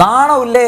നാണമില്ലേ?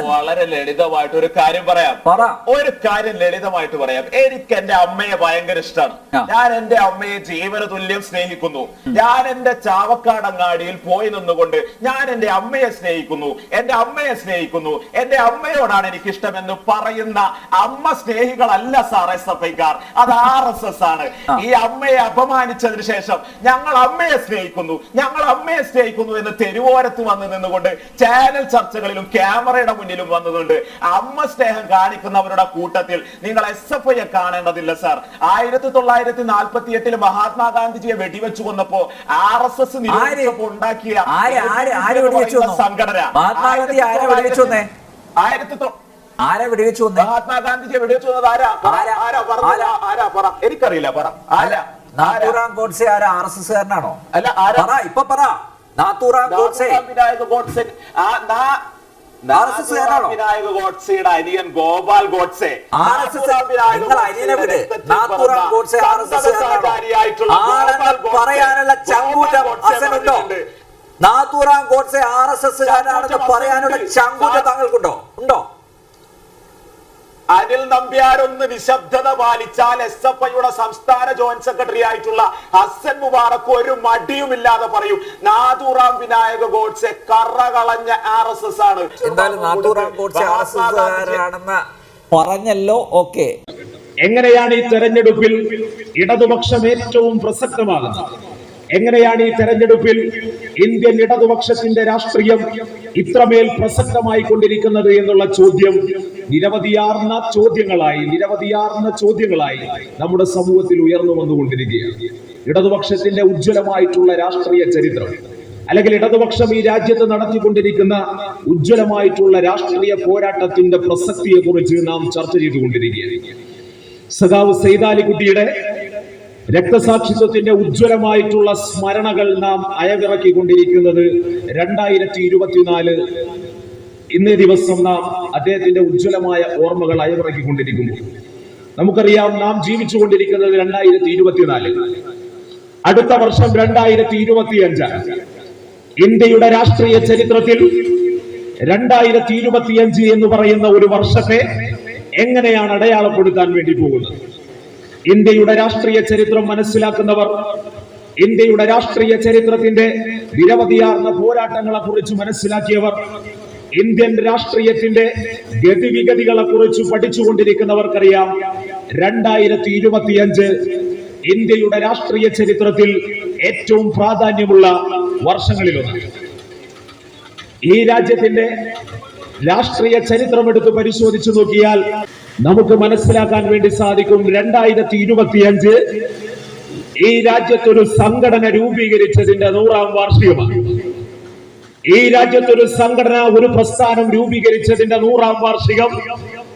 വളരെ ലളിതമായിട്ട് ഒരു കാര്യം പറയാം. പറ. ഒരു കാര്യം ലളിതമായിട്ട് പറയാം. എനിക്ക് എന്റെ അമ്മയെ ഭയങ്കര ഇഷ്ടമാണ്. ഞാൻ എന്റെ അമ്മയെ ജീവന തുല്യം സ്നേഹിക്കുന്നു. ഞാൻ എന്റെ ചാവക്കാടങ്ങാടിയിൽ പോയി നിന്നുകൊണ്ട് ഞാൻ എന്റെ അമ്മയെ സ്നേഹിക്കുന്നു. എന്റെ അമ്മയെ സ്നേഹിക്കുന്നു. എന്റെ അമ്മയോടാണ് എനിക്ക് ഇഷ്ടമെന്ന് പറയുന്ന അമ്മ സ്നേഹികളല്ല സാർ എസ് എഫ് ഐക്കാർ. അത് ആർ എസ് എസ് ആണ്. ഈ അമ്മയെ അപമാനിച്ചതിന് ശേഷം ഞങ്ങൾ അമ്മയെ സ്നേഹിക്കുന്നു. ഞങ്ങൾ അമ്മയെ സ്നേഹിക്കുന്നു എന്ന് തെരുവോരത്ത് വന്ന് നിന്നുകൊണ്ട് ചാനൽ ചർച്ചകളിലും ക്യാമറയുടെ മുന്നിലും വന്നതുകൊണ്ട് അമ്മ സ്നേഹം കാണിക്കുന്നവരുടെ കൂട്ടത്തിൽ നിങ്ങൾ എസ് എഫ് ഐയെ കാണേണ്ടതില്ല സാർ ആയിരത്തി തൊള്ളായിരത്തി നാൽപ്പത്തി എട്ടിൽ മഹാത്മാഗാന്ധിജിയെ വെടിവെച്ചു കൊന്നപ്പോ ആർ എസ് എസ് നിരോധിച്ചപ്പോ ഉണ്ടാക്കിയ സംഘടന. ആയിരത്തി ആരാ വെടിവെച്ചു മഹാത്മാഗാന്ധിജിയെ വെടിവെച്ചു ആരാ? പറ, ആരാ? ആരാ? ആരാ? പറ. എനിക്കറിയില്ല പറ. ആരാ? നാത്തൂറാം ഗോഡ്സെ ആരാ? ആർ എസ് അല്ല ആരാ? പറ ഇപ്പൊ പറ. നാത്തൂറാം ഗോഡ്സെ വിനായക ഗോഡ്സെ ആ, നാ- RSS കാരനാണോ? വിനായക ഗോഡ്സെയുടെ അനിയൻ ഗോപാൽ ഗോഡ്സെ RSS നാഥുറാം വിനായക നിങ്ങൾ അനിയനെ വിട്. രക്തത്തിൽ നാഥുറാം പിറന്ന ഗോഡ്സെ RSS ആണെന്ന് പറയാനുള്ള ചങ്കൂറ്റ ചങ്കൂറ്റം ഗോഡ്സെ അസനുണ്ടോ പറഞ്ഞിട്ടുണ്ട്. Nathuram Godse R S S കാരനാണെന്ന് പറയാനുള്ള. ചങ്കൂറ്റം താങ്കൾക്കുണ്ടോ ഉണ്ടോ അനിൽ നമ്പ്യാരൊന്ന് നിശബ്ദത പാലിച്ചാൽ എസ് എഫ് ഐയുടെ സംസ്ഥാന ജോയിന്റ് സെക്രട്ടറി ആയിട്ടുള്ള ഹസൻ മുബാറക്ക് ഒരു മടിയുമില്ലാതെ പറയും നാദൂറാം വിനായക ഗോഡ്സെ കറ കളഞ്ഞ ആർ എസ് എസ് ആണ് പറഞ്ഞല്ലോ ഓക്കെ. എങ്ങനെയാണ് ഈ തെരഞ്ഞെടുപ്പിൽ ഇടതുപക്ഷം ഏറ്റവും പ്രസക്തമാകുന്നത്? എങ്ങനെയാണ് ഈ തെരഞ്ഞെടുപ്പിൽ ഇന്ത്യൻ ഇടതുപക്ഷത്തിന്റെ രാഷ്ട്രീയം ഇത്രമേൽ പ്രസക്തമായി കൊണ്ടിരിക്കുന്നത് എന്നുള്ള ചോദ്യം നിരവധിയാർന്ന ചോദ്യങ്ങളായി നിരവധിയാർന്ന ചോദ്യങ്ങളായി നമ്മുടെ സമൂഹത്തിൽ ഉയർന്നു വന്നുകൊണ്ടിരിക്കുകയാണ്. ഇടതുപക്ഷത്തിന്റെ ഉജ്ജ്വലമായിട്ടുള്ള രാഷ്ട്രീയ ചരിത്രം അല്ലെങ്കിൽ ഇടതുപക്ഷം ഈ രാജ്യത്ത് നടത്തിക്കൊണ്ടിരിക്കുന്ന ഉജ്ജ്വലമായിട്ടുള്ള രാഷ്ട്രീയ പോരാട്ടത്തിന്റെ പ്രസക്തിയെ കുറിച്ച് നാം ചർച്ച ചെയ്തുകൊണ്ടിരിക്കുകയാണ്. സഖാവ് സൈതാലിക്കുട്ടിയുടെ രക്തസാക്ഷിത്വത്തിന്റെ ഉജ്ജ്വലമായിട്ടുള്ള സ്മരണകൾ നാം അയവിറക്കിക്കൊണ്ടിരിക്കുന്നത് രണ്ടായിരത്തി ഇരുപത്തിനാല് ഇന്നേ ദിവസം നാം അദ്ദേഹത്തിന്റെ ഉജ്ജ്വലമായ ഓർമ്മകൾ അയവിറക്കിക്കൊണ്ടിരിക്കുന്നു. നമുക്കറിയാം നാം ജീവിച്ചു കൊണ്ടിരിക്കുന്നത് രണ്ടായിരത്തി ഇരുപത്തിനാല് അടുത്ത വർഷം രണ്ടായിരത്തി ഇരുപത്തിയഞ്ചാണ് ഇന്ത്യയുടെ രാഷ്ട്രീയ ചരിത്രത്തിൽ രണ്ടായിരത്തി ഇരുപത്തിയഞ്ച് എന്ന് പറയുന്ന ഒരു വർഷത്തെ എങ്ങനെയാണ് അടയാളപ്പെടുത്താൻ വേണ്ടി പോകുന്നത്? ഇന്ത്യയുടെ രാഷ്ട്രീയ ചരിത്രം മനസ്സിലാക്കുന്നവർ ഇന്ത്യയുടെ രാഷ്ട്രീയ ചരിത്രത്തിന്റെ നിരവധിയാർന്ന പോരാട്ടങ്ങളെ കുറിച്ച് മനസ്സിലാക്കിയവർ ഇന്ത്യൻ രാഷ്ട്രീയത്തിന്റെ ഗതിവിഗതികളെ കുറിച്ച് പഠിച്ചുകൊണ്ടിരിക്കുന്നവർക്കറിയാം. രണ്ടായിരത്തി ഇരുപത്തിയഞ്ച് ഇന്ത്യയുടെ രാഷ്ട്രീയ ചരിത്രത്തിൽ ഏറ്റവും പ്രാധാന്യമുള്ള വർഷങ്ങളിലൊന്ന് ഈ രാജ്യത്തിന്റെ രാഷ്ട്രീയ ചരിത്രം എടുത്ത് പരിശോധിച്ചു നോക്കിയാൽ നമുക്ക് മനസ്സിലാക്കാൻ വേണ്ടി സാധിക്കും രണ്ടായിരത്തി ഇരുപത്തിയഞ്ച് ഈ രാജ്യത്തൊരു സംഘടന രൂപീകരിച്ചതിന്റെ നൂറാം വാർഷികമാണ്. ഈ രാജ്യത്തൊരു സംഘടന ഒരു പ്രസ്ഥാനം രൂപീകരിച്ചതിന്റെ നൂറാം വാർഷികം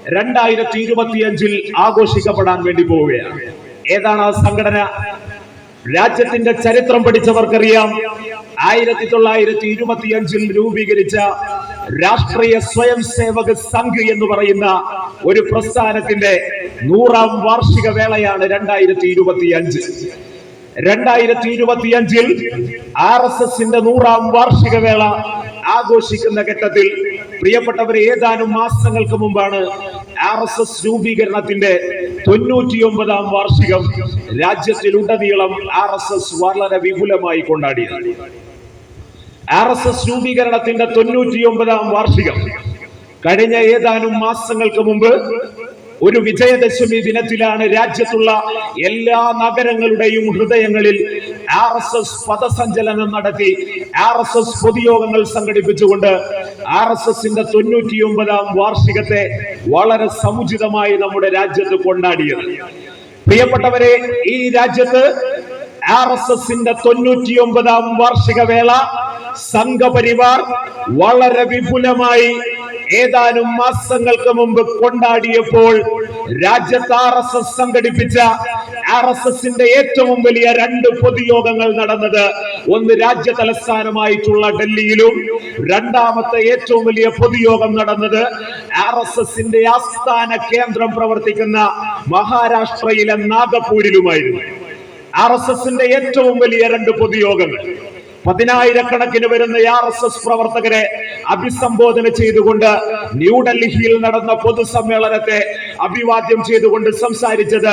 രണ്ടായിരത്തി ഇരുപത്തിയഞ്ചിൽ ആഘോഷിക്കപ്പെടാൻ വേണ്ടി പോവുകയാണ്. ഏതാണ് ആ സംഘടന? രാജ്യത്തിന്റെ ചരിത്രം പഠിച്ചവർക്കറിയാം. ആയിരത്തി തൊള്ളായിരത്തി ഇരുപത്തിയഞ്ചിൽ രൂപീകരിച്ച രാഷ്ട്രീയ സ്വയം സേവക സംഘ് എന്ന് പറയുന്ന ഒരു പ്രസ്ഥാനത്തിന്റെ നൂറാം വാർഷിക വേളയാണ് രണ്ടായിരത്തി ഇരുപത്തി അഞ്ച് രണ്ടായിരത്തി ഇരുപത്തിയഞ്ചിൽ ആർ എസ് എസിന്റെ നൂറാം വാർഷിക വേള ആഘോഷിക്കുന്ന ഘട്ടത്തിൽ പ്രിയപ്പെട്ടവരെ ഏതാനും മാസങ്ങൾക്ക് മുമ്പാണ് ആർ എസ് എസ് രൂപീകരണത്തിന്റെ തൊണ്ണൂറ്റിയൊമ്പതാം വാർഷികം രാജ്യത്തിലുടനീളം ആർ എസ് എസ് വളരെ വിപുലമായി കൊണ്ടാടിയത്. ആർ എസ് എസ് രൂപീകരണത്തിന്റെ തൊണ്ണൂറ്റിയൊമ്പതാം വാർഷികം. കഴിഞ്ഞ ഏതാനും മാസങ്ങൾക്ക് മുമ്പ് ഒരു വിജയദശമി ദിനത്തിലാണ് രാജ്യത്തുള്ള എല്ലാ നഗരങ്ങളുടെയും ഹൃദയങ്ങളിൽ ആർ എസ് എസ് പദസഞ്ചലനം നടത്തി ആർ എസ് എസ് പൊതുയോഗങ്ങൾ സംഘടിപ്പിച്ചുകൊണ്ട് ആർ എസ് എസിന്റെ തൊണ്ണൂറ്റിയൊമ്പതാം വാർഷികത്തെ വളരെ സമുചിതമായി നമ്മുടെ രാജ്യത്ത് കൊണ്ടാടിയത്. പ്രിയപ്പെട്ടവരെ ഈ രാജ്യത്ത് ആർ എസ് എസിന്റെ തൊണ്ണൂറ്റിയൊമ്പതാം വാർഷിക വേള സംഘപരിവാർ വളരെ വിപുലമായി ഏതാനും മാസങ്ങൾക്ക് മുമ്പ് കൊണ്ടാടിയപ്പോൾ രാജ്യത്ത് ആർ എസ് എസ് സംഘടിപ്പിച്ച ആർ എസ് എസിന്റെ ഏറ്റവും വലിയ രണ്ട് പൊതുയോഗങ്ങൾ നടന്നത് ഒന്ന് രാജ്യ തലസ്ഥാനമായിട്ടുള്ള ഡൽഹിയിലും രണ്ടാമത്തെ ഏറ്റവും വലിയ പൊതുയോഗം നടന്നത് ആർ എസ് എസിന്റെ ആസ്ഥാന കേന്ദ്രം പ്രവർത്തിക്കുന്ന മഹാരാഷ്ട്രയിലെ നാഗപൂരിലുമായിരുന്നു ആർ എസ് എസിന്റെ ഏറ്റവും വലിയ രണ്ട് പൊതുയോഗങ്ങൾ പതിനായിരക്കണക്കിന് വരുന്ന ആർ എസ് എസ് പ്രവർത്തകരെ അഭിസംബോധന ചെയ്തുകൊണ്ട് ന്യൂഡൽഹിയിൽ നടന്ന പൊതുസമ്മേളനത്തെ അഭിവാദ്യം ചെയ്തുകൊണ്ട് സംസാരിച്ചത്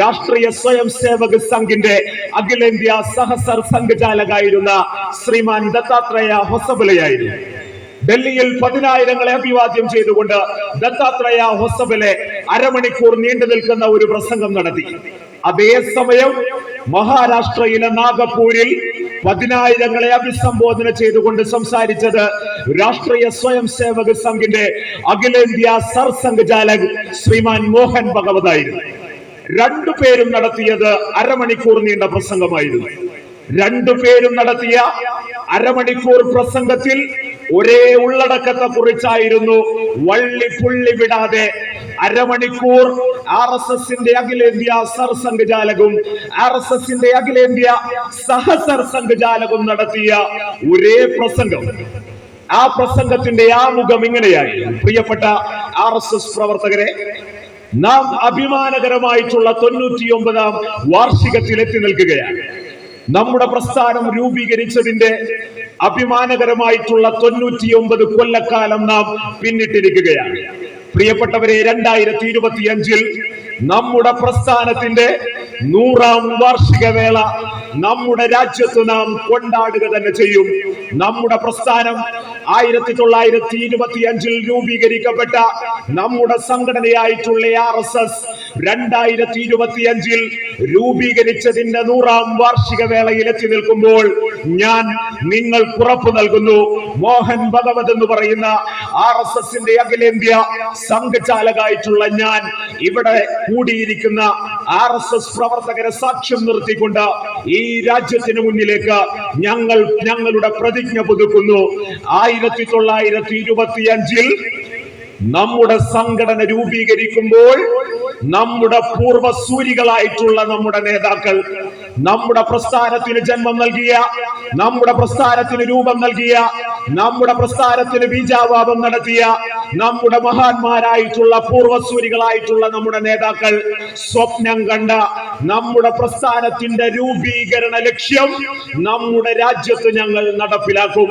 രാഷ്ട്രീയ സ്വയം സേവക സംഘിന്റെ അഖിലേന്ത്യാ സഹസർ സംഘചാലകായിരുന്ന ശ്രീമാൻ ദത്താത്രേയ ഹൊസബലയായിരുന്നു. ഡൽഹിയിൽ പതിനായിരങ്ങളെ അഭിവാദ്യം ചെയ്തുകൊണ്ട് ദത്താത്രേയ ഹൊസബലെ അരമണിക്കൂർ നീണ്ടു നിൽക്കുന്ന ഒരു പ്രസംഗം നടത്തി. അതേസമയം മഹാരാഷ്ട്രയിലെ നാഗപ്പൂരിൽ പതിനായിരങ്ങളെ അഭിസംബോധന ചെയ്തുകൊണ്ട് സംസാരിച്ചത് രാഷ്ട്രീയ സ്വയം സേവക സംഘിന്റെ അഖിലേന്ത്യാ സർസംഘചാലക് ശ്രീമാൻ മോഹൻ ഭഗവതായിരുന്നു രണ്ടു പേരും നടത്തിയത് അരമണിക്കൂർ നീണ്ട പ്രസംഗമായിരുന്നു. രണ്ടു പേരും നടത്തിയ അരമണിക്കൂർ പ്രസംഗത്തിൽ ഒരേ ഉള്ളടക്കത്തെ കുറിച്ചായിരുന്നു വള്ളി പുള്ളി വിടാതെ അരമണിക്കൂർ ആർ എസ് എസിന്റെ അഖിലേന്ത്യാ സർസംഘചാലകും ആർ എസ് എസിന്റെ അഖിലേന്ത്യാ സഹസർ സംഘചാലകും നടത്തിയ ഒരേ പ്രസംഗം. ആ പ്രസംഗത്തിന്റെ ആമുഖം ഇങ്ങനെയായി. പ്രിയപ്പെട്ട ആർ എസ് എസ് പ്രവർത്തകരെ നാം അഭിമാനകരമായിട്ടുള്ള തൊണ്ണൂറ്റി ഒമ്പതാം വാർഷികത്തിൽ എത്തി നിൽക്കുകയാണ്. നമ്മുടെ പ്രസ്ഥാനം രൂപീകരിച്ചതിന്റെ അഭിമാനകരമായിട്ടുള്ള തൊണ്ണൂറ്റി ഒമ്പത് കൊല്ലക്കാലം നാം പിന്നിട്ടിരിക്കുകയാണ്. പ്രിയപ്പെട്ടവരെ രണ്ടായിരത്തി ഇരുപത്തി അഞ്ചിൽ നമ്മുടെ പ്രസ്ഥാനത്തിന്റെ നൂറാം വാർഷിക വേള നമ്മുടെ രാജ്യത്ത് നാം കൊണ്ടാടുക തന്നെ ചെയ്യും. നമ്മുടെ പ്രസ്ഥാനം ആയിരത്തി തൊള്ളായിരത്തി ഇരുപത്തി അഞ്ചിൽ രൂപീകരിക്കപ്പെട്ട നമ്മുടെ സംഘടനയായിട്ടുള്ള ആർ എസ് എസ് രണ്ടായിരത്തി ഇരുപത്തി അഞ്ചിൽ രൂപീകരിച്ചതിന്റെ നൂറാം വാർഷിക വേളയിൽ എത്തി നിൽക്കുമ്പോൾ ഞാൻ നിങ്ങൾ ഉറപ്പ് നൽകുന്നു. മോഹൻ ഭഗവത് എന്ന് പറയുന്ന ആർ എസ് എസിന്റെ അഖിലേന്ത്യ സംഘചാലകായിട്ടുള്ള ഞാൻ ഇവിടെ കൂടിയിരിക്കുന്ന ആർ എസ് എസ് പ്രവർത്തകരെ സാക്ഷ്യം നിർത്തിക്കൊണ്ട് ഈ രാജ്യത്തിന് മുന്നിലേക്ക് ഞങ്ങൾ ഞങ്ങളുടെ പ്രതിജ്ഞ പുതുക്കുന്നു. ആയിരത്തി തൊള്ളായിരത്തി ഇരുപത്തി അഞ്ചിൽ നമ്മുടെ സംഘടന രൂപീകരിക്കുമ്പോൾ നമ്മുടെ പൂർവസൂരികളായിട്ടുള്ള നമ്മുടെ നേതാക്കൾ നമ്മുടെ പ്രസ്ഥാനത്തിന് ജന്മം നൽകിയ നമ്മുടെ പ്രസ്ഥാനത്തിന് രൂപം നൽകിയ നമ്മുടെ പ്രസ്ഥാനത്തിന് ബീജാവാപം നടത്തിയ നമ്മുടെ മഹാന്മാരായിട്ടുള്ള പൂർവസൂരികളായിട്ടുള്ള നമ്മുടെ നേതാക്കൾ സ്വപ്നം കണ്ട നമ്മുടെ പ്രസ്ഥാനത്തിന്റെ രൂപീകരണ ലക്ഷ്യം നമ്മുടെ രാജ്യത്ത് ഞങ്ങൾ നടപ്പിലാക്കും.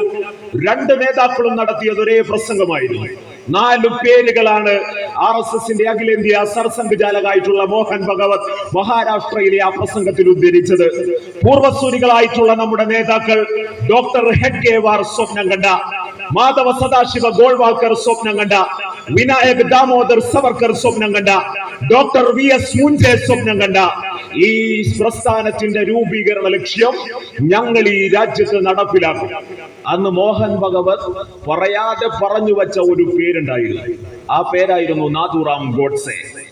രണ്ട് നേതാക്കളും നടത്തിയത് ഒരേ പ്രസംഗമായിരുന്നു. നാല് പേരുകളാണ് ആർ എസ് എസിന്റെ അഖിലേന്ത്യാ സർസംഘചാലകായിട്ടുള്ള മോഹൻ ഭഗവത് മഹാരാഷ്ട്രയിലെ ആ പ്രസംഗത്തിൽ ഉദ്ധരിച്ചത്. പൂർവസൂരികളായിട്ടുള്ള നമ്മുടെ നേതാക്കൾ ഡോക്ടർ ഹെഡ്ഗേവാർ സ്വപ്നം കണ്ട മാധവ സദാശിവ ഗോൾവാൾക്കർ സ്വപ്നം കണ്ട വിനായക് ദാമോദർ സവർക്കർ സ്വപ്നം കണ്ട ഡോക്ടർ വി എസ് മുൻജെ സ്വപ്നം കണ്ട ഈ പ്രസ്ഥാനത്തിന്റെ രൂപീകരണ ലക്ഷ്യം ഞങ്ങൾ ഈ രാജ്യത്ത് നടപ്പിലാക്കും. അന്ന് മോഹൻ ഭഗവത് പറയാതെ പറഞ്ഞു വെച്ച ഒരു പേരുണ്ടായിരുന്നു. ആ പേരായിരുന്നു നാഥുറാം ഗോഡ്സെ.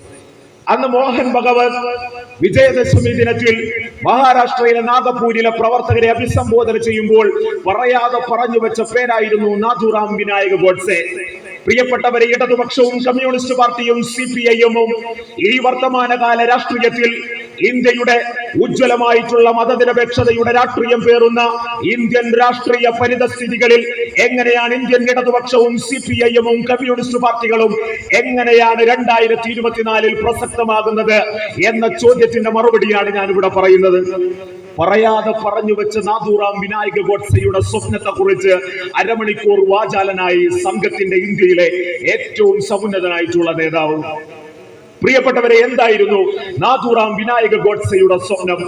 അന്ന് മോഹൻ ഭഗവത് വിജയദശമി ദിനത്തിൽ മഹാരാഷ്ട്രയിലെ നാഗപൂരിലെ പ്രവർത്തകരെ അഭിസംബോധന ചെയ്യുമ്പോൾ പറയാതെ പറഞ്ഞു വെച്ച പേരായിരുന്നു നാഥുറാം വിനായക ഗോഡ്സെ. പ്രിയപ്പെട്ടവരെ ഇടതുപക്ഷവും കമ്മ്യൂണിസ്റ്റ് പാർട്ടിയും സി പി ഐ എമ്മും ഈ വർത്തമാനകാല രാഷ്ട്രീയത്തിൽ ഇന്ത്യയുടെ ഉജ്ജ്വലമായിട്ടുള്ള മതനിരപേക്ഷതയുടെ രാഷ്ട്രീയം പേറുന്ന ഇന്ത്യൻ രാഷ്ട്രീയ പരിതസ്ഥിതികളിൽ എങ്ങനെയാണ് ഇന്ത്യൻ ഇടതുപക്ഷവും സി പി ഐഎമ്മും കമ്മ്യൂണിസ്റ്റ് പാർട്ടികളും എങ്ങനെയാണ് രണ്ടായിരത്തി ഇരുപത്തിനാലിൽ പ്രസക്തമാകുന്നത് എന്ന ചോദ്യത്തിന്റെ മറുപടിയാണ് ഞാൻ ഇവിടെ പറയുന്നത്. പറയാതെ പറഞ്ഞു വെച്ച നാദൂറാം വിനായക ഗോഡ്സെയുടെ സ്വപ്നത്തെ കുറിച്ച് അരമണിക്കൂർ വാചാലനായി സംഘത്തിന്റെ ഇന്ത്യയിലെ ഏറ്റവും സമുന്നതനായിട്ടുള്ള നേതാവ് പ്രിയപ്പെട്ടവരെ എന്തായിരുന്നു? നാഥുറാം വിനായക ഗോഡ്സയുടെ സ്വപ്നം.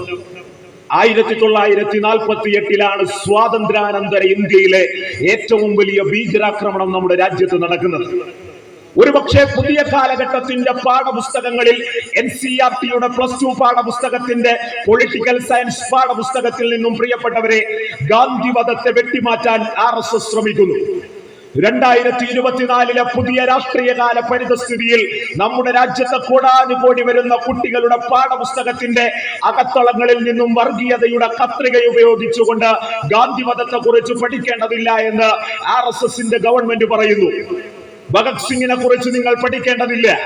ആയിരത്തി തൊള്ളായിരത്തി നാൽപ്പത്തി എട്ടിലാണ് സ്വാതന്ത്ര്യാനന്തര ഇന്ത്യയിലെ ഏറ്റവും വലിയ ഭീകരാക്രമണം നമ്മുടെ രാജ്യത്ത് നടക്കുന്നത്. ഒരുപക്ഷെ പുതിയ കാലഘട്ടത്തിന്റെ പാഠപുസ്തകങ്ങളിൽ എൻ സി ആർ ടിയുടെ പ്ലസ് ടു പാഠപുസ്തകത്തിന്റെ പൊളിറ്റിക്കൽ സയൻസ് പാഠപുസ്തകത്തിൽ നിന്നും പ്രിയപ്പെട്ടവരെ ഗാന്ധിവധത്തെ വെട്ടിമാറ്റാൻ ആർ എസ് എസ് ശ്രമിക്കുന്നു. രണ്ടായിരത്തി ഇരുപത്തിനാലിലെ പുതിയ രാഷ്ട്രീയ കാല പരിതസ്ഥിതിയിൽ നമ്മുടെ രാജ്യത്തെ കോടാനുകോടി വരുന്ന കുട്ടികളുടെ പാഠപുസ്തകത്തിന്റെ അകത്തളങ്ങളിൽ നിന്നും വർഗീയതയുടെ കത്രിക ഉപയോഗിച്ചുകൊണ്ട് ഗാന്ധി മതത്തെ കുറിച്ച് പഠിക്കേണ്ടതില്ല എന്ന് ആർ എസ് എസിന്റെ ഗവൺമെന്റ് പറയുന്നു. ഭഗത് സിംഗിനെ കുറിച്ച് നിങ്ങൾ പഠിക്കേണ്ടതില്ല.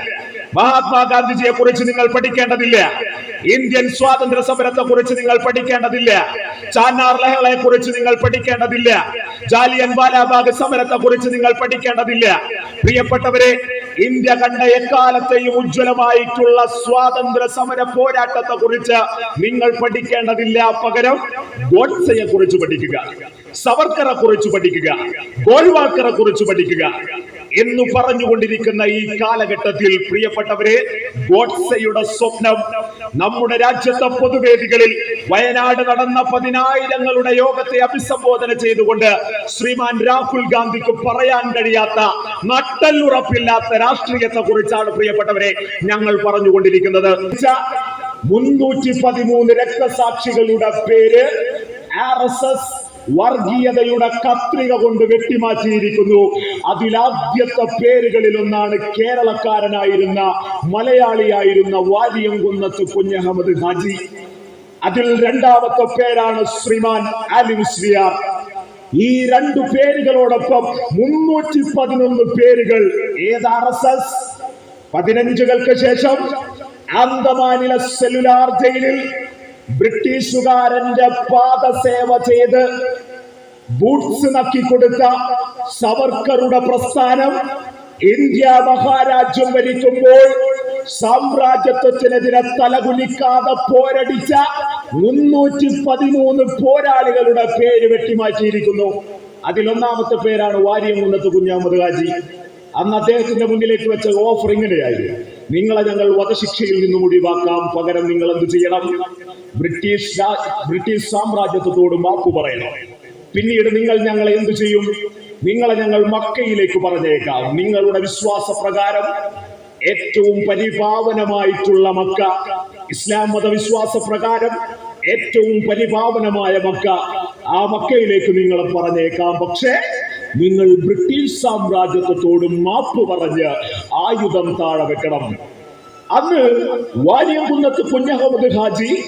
മഹാത്മാഗാന്ധിജിയെ കുറിച്ച് നിങ്ങൾ പഠിക്കേണ്ടതില്ല. ഇന്ത്യൻ സ്വാതന്ത്ര്യ സമരത്തെ കുറിച്ച് നിങ്ങൾ പഠിക്കേണ്ടതില്ല. ചാന്നാർ ലഹളയെ കുറിച്ച് നിങ്ങൾ പഠിക്കേണ്ടതില്ല. ജാലിയൻ വാലാബാഗ് സമരത്തെ കുറിച്ച് നിങ്ങൾ പഠിക്കേണ്ടതില്ല. പ്രിയപ്പെട്ടവരെ ഇന്ത്യ കണ്ട എക്കാലത്തെയും ഉജ്ജ്വലമായിട്ടുള്ള സ്വാതന്ത്ര്യ സമര പോരാട്ടത്തെ കുറിച്ച് നിങ്ങൾ പഠിക്കേണ്ടതില്ല. പകരം ഗോഡ്സയെ കുറിച്ച് പഠിക്കുക സവർക്കറെ കുറിച്ച് പഠിക്കുക ഗോൾവാക്കറെ കുറിച്ച് പഠിക്കുക. എന്ന് പറഞ്ഞുകൊണ്ടിരിക്കുന്ന ഈ കാലഘട്ടത്തിൽ പ്രിയപ്പെട്ടവരെ ഗോഡ്സയുടെ സ്വപ്നം നമ്മുടെ രാജ്യത്തെ പൊതുവേദികളിൽ വയനാട് നടന്ന പതിനായിരങ്ങളുടെ യോഗത്തെ അഭിസംബോധന ചെയ്തുകൊണ്ട് ശ്രീമാൻ രാഹുൽ ഗാന്ധിക്ക് പറയാൻ കഴിയാത്ത നട്ടല്ലുറപ്പില്ലാത്ത രാഷ്ട്രീയത്തെ കുറിച്ചാണ് പ്രിയപ്പെട്ടവരെ ഞങ്ങൾ പറഞ്ഞുകൊണ്ടിരിക്കുന്നത്. മുന്നൂറ്റി പതിമൂന്ന് രക്തസാക്ഷികളുടെ പേര് ആർ എസ് എസ് വർഗീയതയുടെ കത്രിക കൊണ്ട് വെട്ടിമാറ്റിയിരിക്കുന്നു. അതിലാദ്യത്തെ പേരുകളിൽ ഒന്നാണ് കേരളക്കാരനായിരുന്ന മലയാളിയായിരുന്ന വാരിയംകുന്നത്ത് കുഞ്ഞഹമ്മദ് ഹാജി. അതിൽ രണ്ടാമത്തെ പേരാണ് ശ്രീമാൻ ആലിമുസ്ലിയാർ ഈ രണ്ടു പേരുകളോടൊപ്പം മുന്നൂറ്റി പതിനൊന്ന് പേരുകൾ ഏത് ആർ എസ് എസ്? പതിനഞ്ചുകൾക്ക് ശേഷം അന്തമാനിലെ സെല്ലുലാർ ജയിലിൽ ബ്രിട്ടീഷുകാരന്റെ പാദസേവ ചെയ്ത് ബൂട്ട്സ് നക്കി കൊടുത്ത സവർക്കറുടെ പ്രസ്ഥാനം ഇന്ത്യ മഹാരാജ്യം ഭരിക്കുമ്പോൾ സാമ്രാജ്യത്വത്തിനെതിരെ തലകുലിക്കാതെ പോരടിച്ച മുന്നൂറ്റി പതിമൂന്ന് പോരാളികളുടെ പേര് വെട്ടിമാറ്റിയിരിക്കുന്നു. അതിലൊന്നാമത്തെ പേരാണ് വാര്യംകുന്നത്ത് കുഞ്ഞാമത് ഹാജി. അന്ന് അദ്ദേഹത്തിന്റെ മുന്നിലേക്ക് വെച്ച ഓഫർ ഇങ്ങനെയായിരുന്നു. നിങ്ങളെ ഞങ്ങൾ വധശിക്ഷയിൽ നിന്നും ഒഴിവാക്കാം. പകരം നിങ്ങൾ എന്ത് ചെയ്യണം? ബ്രിട്ടീഷ് ബ്രിട്ടീഷ് സാമ്രാജ്യത്വത്തോട് മാപ്പ് പറയണം പിന്നീട് നിങ്ങൾ ഞങ്ങളെ എന്തു ചെയ്യും? നിങ്ങളെ ഞങ്ങൾ മക്കയിലേക്ക് പറഞ്ഞേക്കാം. നിങ്ങളുടെ വിശ്വാസ പ്രകാരം ഏറ്റവും പരിപാവനമായിട്ടുള്ള മക്ക ഇസ്ലാം മതവിശ്വാസ പ്രകാരം ഏറ്റവും പരിപാവനമായ മക്ക ആ മക്കയിലേക്ക് നിങ്ങൾ പറഞ്ഞേക്കാം. പക്ഷേ നിങ്ങൾ ബ്രിട്ടീഷ് സാമ്രാജ്യത്വത്തോട് മാപ്പ് പറഞ്ഞ് ആയുധം താഴെ വെക്കണം. അന്ന് വാര്യംകുന്നത്ത് കുഞ്ഞഹമ്മദ് ഹാജി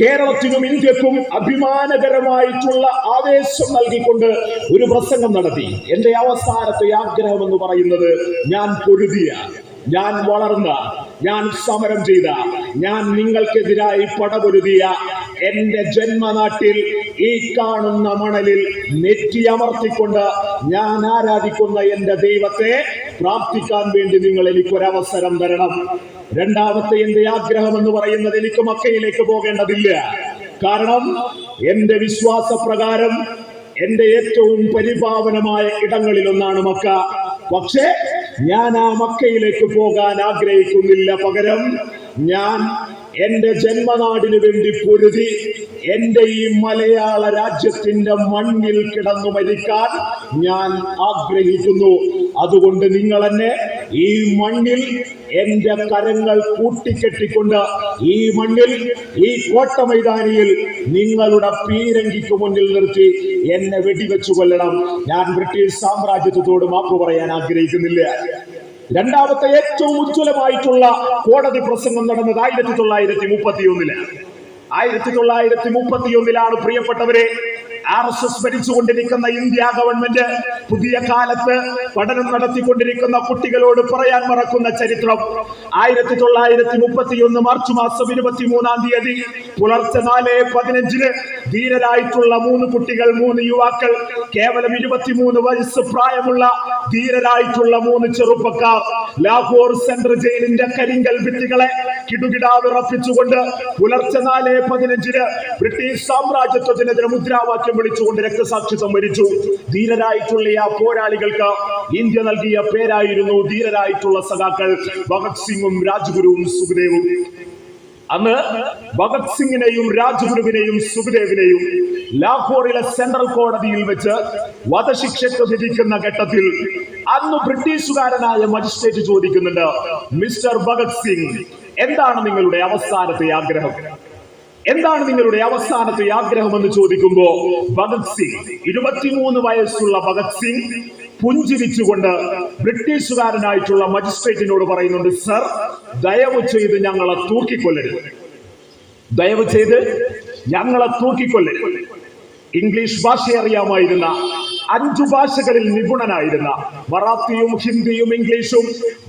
കേരളത്തിനും ഇന്ത്യക്കും അഭിമാനകരമായിട്ടുള്ള ആവേശം നൽകിക്കൊണ്ട് ഒരു പ്രസംഗം നടത്തി. എന്റെ അവസാനത്തെ ആഗ്രഹം എന്ന് പറയുന്നത് ഞാൻ പൊരുതിയ ഞാൻ വളർന്ന ഞാൻ സമരം ചെയ്ത ഞാൻ നിങ്ങൾക്കെതിരായി പടപൊരുതിയ എന്റെ ജന്മനാട്ടിൽ ഈ കാണുന്ന മണലിൽ നെറ്റിയമർത്തിക്കൊണ്ട് ഞാൻ ആരാധിക്കുന്ന എന്റെ ദൈവത്തെ പ്രാർത്ഥിക്കാൻ വേണ്ടി നിങ്ങൾ എനിക്കൊരവസരം തരണം. രണ്ടാമത്തെ എന്റെ ആഗ്രഹം എന്ന് പറയുന്നത് എനിക്ക് മക്കയിലേക്ക് പോകേണ്ടതില്ല. കാരണം എന്റെ വിശ്വാസ പ്രകാരം എന്റെ ഏറ്റവും പരിപാവനമായ ഇടങ്ങളിലൊന്നാണ് മക്ക. പക്ഷേ ഞാൻ ആ മക്കയിലേക്ക് പോകാൻ ആഗ്രഹിക്കുന്നില്ല. പകരം ഞാൻ എന്റെ ജന്മനാടിനു വേണ്ടി പൊരുതി എന്റെ ഈ മലയാള രാജ്യത്തിന്റെ മണ്ണിൽ കിടന്നു മരിക്കാൻ ഞാൻ ആഗ്രഹിക്കുന്നു. അതുകൊണ്ട് നിങ്ങൾ എന്നെ ഈ മണ്ണിൽ എന്റെ കരങ്ങൾ കൂട്ടിക്കെട്ടിക്കൊണ്ട് ഈ മണ്ണിൽ ഈ കോട്ട മൈതാനിയിൽ നിങ്ങളുടെ പീരങ്കിക്ക് മുന്നിൽ നിർത്തി എന്നെ വെടിവെച്ചു കൊല്ലണം. ഞാൻ ബ്രിട്ടീഷ് സാമ്രാജ്യത്വത്തോട് മാപ്പ് പറയാൻ ആഗ്രഹിക്കുന്നില്ല. രണ്ടാമത്തെ ഏറ്റവും ഉജ്ജ്വലമായിട്ടുള്ള കോടതി പ്രസംഗം നടന്നത് ആയിരത്തി തൊള്ളായിരത്തി മുപ്പത്തി ഒന്നിൽ ആയിരത്തി തൊള്ളായിരത്തി മുപ്പത്തി ഒന്നിലാണ് പ്രിയപ്പെട്ടവരെ ആർ എസ് എസ് ഭരിച്ചുകൊണ്ടിരിക്കുന്ന ഇന്ത്യ ഗവൺമെന്റ് പുതിയ കാലത്ത് പഠനം നടത്തിക്കൊണ്ടിരിക്കുന്ന കുട്ടികളോട് പറയാൻ മറക്കുന്ന ചരിത്രം. ആയിരത്തി തൊള്ളായിരത്തി മുപ്പത്തി ഒന്ന് മാർച്ച് മാസം ഇരുപത്തി മൂന്നാം തീയതി പുലർച്ചെ നാല് പതിനഞ്ചിന് ധീരരായിട്ടുള്ള മൂന്ന് കുട്ടികൾ മൂന്ന് യുവാക്കൾ കേവലം ഇരുപത്തിമൂന്ന് വയസ്സ് പ്രായമുള്ള ധീരരായിട്ടുള്ള മൂന്ന് ചെറുപ്പക്കാർ. ലാഹോർ സെൻട്രൽ ജയിലിന്റെ കരിങ്കൽ ഭിത്തികളെ കിടുകിടാ വിറപ്പിച്ചുകൊണ്ട് പുലർച്ചെ നാല് പതിനഞ്ചിന് ബ്രിട്ടീഷ് സാമ്രാജ്യത്വത്തിനെതിരെ മുദ്രാവാക്യം വിളിച്ചുകൊണ്ട് രക്തസാക്ഷിത്വം വരിച്ചു. ധീരരായിട്ടുള്ള ആ പോരാളികൾക്ക് ഇന്ത്യ നൽകിയ പേരായിരുന്നു ധീരരായിട്ടുള്ള സഖാക്കൾ ഭഗത് സിംഗും രാജ്ഗുരുവും സുഖദേവും. അന്ന് ഭഗത് സിംഗിനെയും രാജ്ഗുരുവിനെയും സുഖദേവിനെയും ലാഹോറിലെ സെൻട്രൽ കോടതിയിൽ വെച്ച് വധശിക്ഷയ്ക്ക് വിധിക്കുന്ന ഘട്ടത്തിൽ അന്ന് ബ്രിട്ടീഷുകാരനായ മജിസ്ട്രേറ്റ് ചോദിക്കുന്നുണ്ട് മിസ്റ്റർ ഭഗത് സിംഗ് എന്താണ് നിങ്ങളുടെ അവസാനത്തെ ആഗ്രഹം? എന്താണ് നിങ്ങളുടെ അവസാനത്തെ ആഗ്രഹം എന്ന് ചോദിക്കുമ്പോ ഭഗത് സിംഗ് ഇരുപത്തിമൂന്ന് വയസ്സുള്ള ഭഗത് സിംഗ് പുഞ്ചിരിച്ചുകൊണ്ട് ബ്രിട്ടീഷുകാരനായിട്ടുള്ള മജിസ്ട്രേറ്റിനോട് പറയുന്നുണ്ട് സർ ദയവ് ചെയ്ത് ഞങ്ങളെ തൂക്കിക്കൊല്ലരുത്. ദയവ് ചെയ്ത് ഞങ്ങളെ തൂക്കിക്കൊല്ലരുത്. ഇംഗ്ലീഷ് ഭാഷ അറിയാമായിരുന്ന അഞ്ചു ഭാഷകളിൽ നിപുണനായിരുന്ന മറാത്തിയും ഹിന്ദിയും ഇംഗ്ലീഷും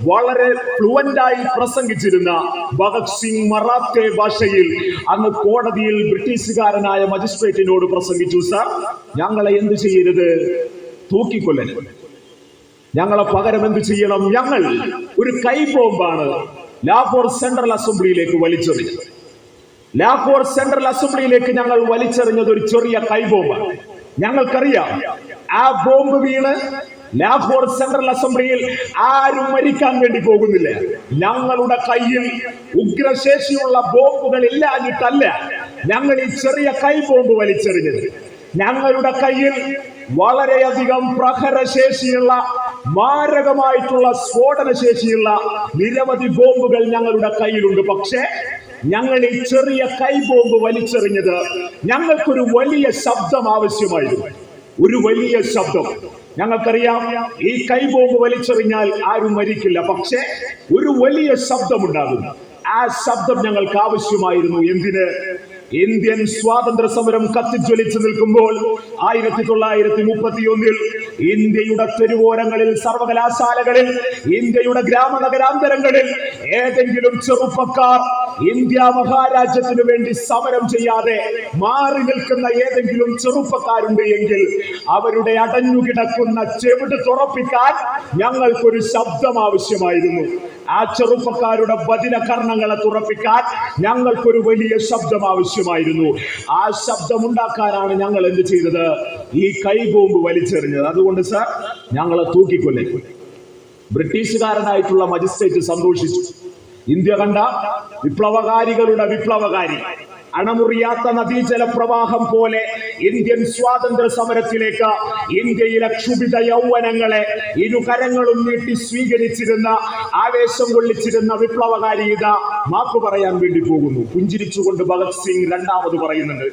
വളരെ ഫ്ലുവന്റ് ആയി പ്രസംഗിച്ചിരുന്ന ഭഗത് സിംഗ് മറാത്തെ ഭാഷയിൽ അന്ന് കോടതിയിൽ ബ്രിട്ടീഷുകാരനായ മജിസ്ട്രേറ്റിനോട് പ്രസംഗിച്ചു സർ ഞങ്ങളെ എന്ത് ചെയ്യരുത്? തൂക്കിക്കൊല്ലരുത്. ഞങ്ങളെ പകരം എന്ത് ചെയ്യണം? ഞങ്ങൾ ഒരു കൈ ബോംബാണ് ലാഹോർ സെൻട്രൽ അസംബ്ലിയിലേക്ക് വലിച്ചെറിഞ്ഞത്. ലാഹോർ സെൻട്രൽ അസംബ്ലിയിലേക്ക് ഞങ്ങൾ വലിച്ചെറിഞ്ഞത് ഒരു ചെറിയ കൈ ബോംബാണ് ഞങ്ങൾക്കറിയാം ആ ബോംബ് വീണ് ലാഹോർ സെൻട്രൽ അസംബ്ലിയിൽ ആരും മരിക്കാൻ വേണ്ടി പോകുന്നില്ല. ഞങ്ങളുടെ കയ്യിൽ ഉഗ്രശേഷിയുള്ള ബോംബുകൾ ഇല്ലാഞ്ഞിട്ടല്ല ഞങ്ങൾ ഈ ചെറിയ കൈ ബോംബ് വലിച്ചെറിഞ്ഞത്. ഞങ്ങളുടെ കയ്യിൽ വളരെയധികം പ്രഹരശേഷിയുള്ള മാരകമായിട്ടുള്ള സ്ഫോടന ശേഷിയുള്ള നിരവധി ബോംബുകൾ ഞങ്ങളുടെ കയ്യിലുണ്ട്. പക്ഷേ ഞങ്ങൾ ഈ ചെറിയ കൈ ബോംബ് വലിച്ചെറിഞ്ഞത് ഞങ്ങൾക്കൊരു വലിയ ശബ്ദം ആവശ്യമായിരുന്നു. ഒരു വലിയ ശബ്ദം. ഞങ്ങൾക്കറിയാം ഈ കൈ ബോംബ് വലിച്ചെറിഞ്ഞാൽ ആരും മരിക്കില്ല. പക്ഷേ ഒരു വലിയ ശബ്ദമുണ്ടാകും ആ ശബ്ദം ഞങ്ങൾക്ക് ആവശ്യമായിരുന്നു. എന്തിന്? ഇന്ത്യൻ സ്വാതന്ത്ര്യ സമരം കത്തിജ്വലിച്ചു നിൽക്കുമ്പോൾ ആയിരത്തി തൊള്ളായിരത്തി മുപ്പത്തി ഒന്നിൽ ഇന്ത്യയുടെ തെരുവോരങ്ങളിൽ സർവകലാശാലകളിൽ ഇന്ത്യയുടെ ഗ്രാമ നഗരാന്തരങ്ങളിൽ ഏതെങ്കിലും ചെറുപ്പക്കാർ ഇന്ത്യ മഹാരാജ്യത്തിന് വേണ്ടി സമരം ചെയ്യാതെ മാറി നിൽക്കുന്ന ഏതെങ്കിലും ചെറുപ്പക്കാരുണ്ട് എങ്കിൽ അവരുടെ അടഞ്ഞുകിടക്കുന്ന ചെവിട് തുറപ്പിക്കാൻ ഞങ്ങൾക്കൊരു ശബ്ദം ആവശ്യമായിരുന്നു. ആ ചെറുപ്പക്കാരുടെ ബദിനകർണങ്ങളെ തുറപ്പിക്കാൻ ഞങ്ങൾക്കൊരു വലിയ ശബ്ദം ആവശ്യമായിരുന്നു. ആ ശബ്ദം ഉണ്ടാക്കാനാണ് ഞങ്ങൾ എന്ത് ചെയ്തത്? ഈ കൈബോംബ് വലിച്ചെറിഞ്ഞത്. അതുകൊണ്ട് സർ ഞങ്ങളെ തൂക്കിക്കൊല്ലേ. ബ്രിട്ടീഷുകാരനായിട്ടുള്ള മജിസ്ട്രേറ്റ് സന്തോഷിച്ചു. ഇന്ത്യ കണ്ട വിപ്ലവകാരികളുടെ വിപ്ലവകാരി. അണമുറിയാത്ത നദീജല പ്രവാഹം പോലെ ഇന്ത്യൻ സ്വാതന്ത്ര്യ സമരത്തിലേക്ക് ഇന്ത്യയിലെ ക്ഷുഭിത യൗവനങ്ങളെ ഇരുകരങ്ങളും നീട്ടി സ്വീകരിച്ചിരുന്ന ആവേശം കൊള്ളിച്ചിരുന്ന വിപ്ലവകാരി ഇത മാപ്പ് പറയാൻ വേണ്ടി പോകുന്നു. പുഞ്ചിരിച്ചുകൊണ്ട് ഭഗത് സിംഗ് രണ്ടാമത് പറയുന്നുണ്ട്.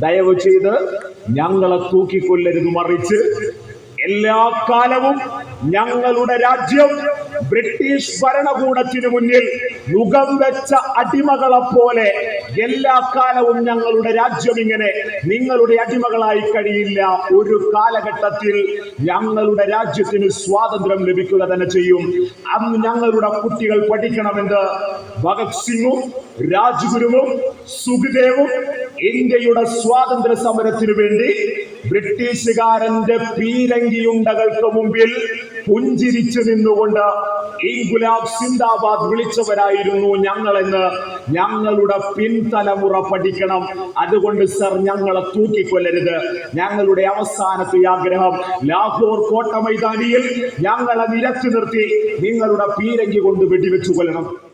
ദയവ് ചെയ്ത് ഞങ്ങളെ തൂക്കിക്കൊല്ലരുത് മറിച്ച് എല്ലാ കാലവും ഞങ്ങളുടെ രാജ്യം ബ്രിട്ടീഷ് ഭരണകൂടത്തിനു മുന്നിൽ യുഗം വെച്ച അടിമകളെ പോലെ എല്ലാ കാലവും ഞങ്ങളുടെ രാജ്യം ഇങ്ങനെ നിങ്ങളുടെ അടിമകളായി കഴിയില്ല. ഒരു കാലഘട്ടത്തിൽ ഞങ്ങളുടെ രാജ്യത്തിന് സ്വാതന്ത്ര്യം ലഭിക്കുക തന്നെ ചെയ്യും. അന്ന് ഞങ്ങളുടെ കുട്ടികൾ പഠിക്കണമെന്ന് ഭഗത് സിംഗും രാജ്ഗുരുവും സുഖദേവും ഇന്ത്യയുടെ സ്വാതന്ത്ര്യ സമരത്തിനു വേണ്ടി ബ്രിട്ടീഷുകാരന്റെ പീരങ്കിയുണ്ടകൾക്ക് മുമ്പിൽ പുഞ്ചിരിച്ചു നിന്നുകൊണ്ട് ഈ ഗുലാബ് സിന്ദാബാദ് വിളിച്ചവരായിരുന്നു ഞങ്ങളെന്ന് ഞങ്ങളുടെ പിൻതലമുറ പഠിക്കണം. അതുകൊണ്ട് സർ ഞങ്ങളെ തൂക്കിക്കൊല്ലരുത്. ഞങ്ങളുടെ അവസാനത്തെ ആഗ്രഹം ലാഹോർ കോട്ട മൈതാനിയിൽ ഞങ്ങളെ നിരത്തി നിർത്തി നിങ്ങളുടെ പീരങ്കി കൊണ്ട് വെടിവെച്ചു കൊല്ലണം.